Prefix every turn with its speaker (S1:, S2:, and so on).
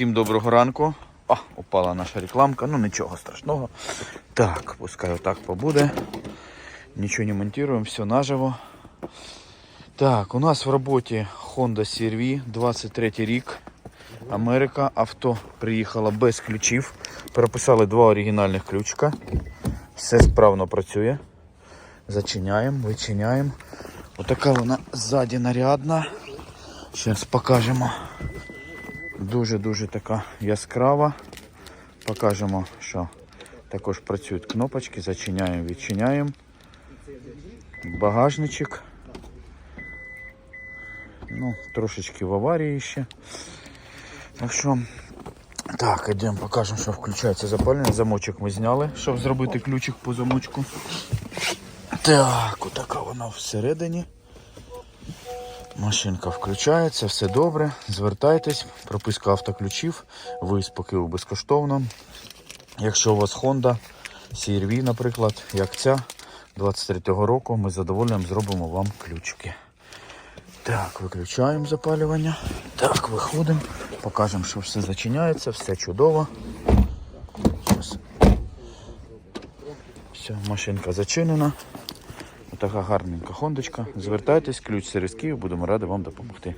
S1: Всім доброго ранку. А, упала наша рекламка, ну нічого страшного. Так, пускай отак побуде. Нічого не монтуємо, все наживо. Так, у нас в роботі Honda CR-V, 23 рік. Америка. Авто приїхало без ключів. Переписали два оригінальних ключика. Все справно працює. Зачиняємо, вичиняємо. Отака вона ззаді нарядна. Зараз покажемо. Дуже-дуже така яскрава. Покажемо, що також працюють кнопочки. Зачиняємо, відчиняємо. Багажничок. Ну, трошечки в аварії ще. Так що, так, йдемо, покажемо, що включається запалення. Замочок ми зняли, щоб зробити ключик по замочку. Так, отака вона всередині. Машинка включається, все добре. Звертайтесь, прописка автоключів, виїзд по безкоштовно. Якщо у вас Honda CR-V, наприклад, як ця 23-го року, ми з задоволенням зробимо вам ключики. Так, виключаємо запалювання. Так, виходимо, покажемо, що все зачиняється, все чудово. Все, машинка зачинена. Така гарненька хондочка. Звертайтесь, ключ серед Київ, будемо раді вам допомогти.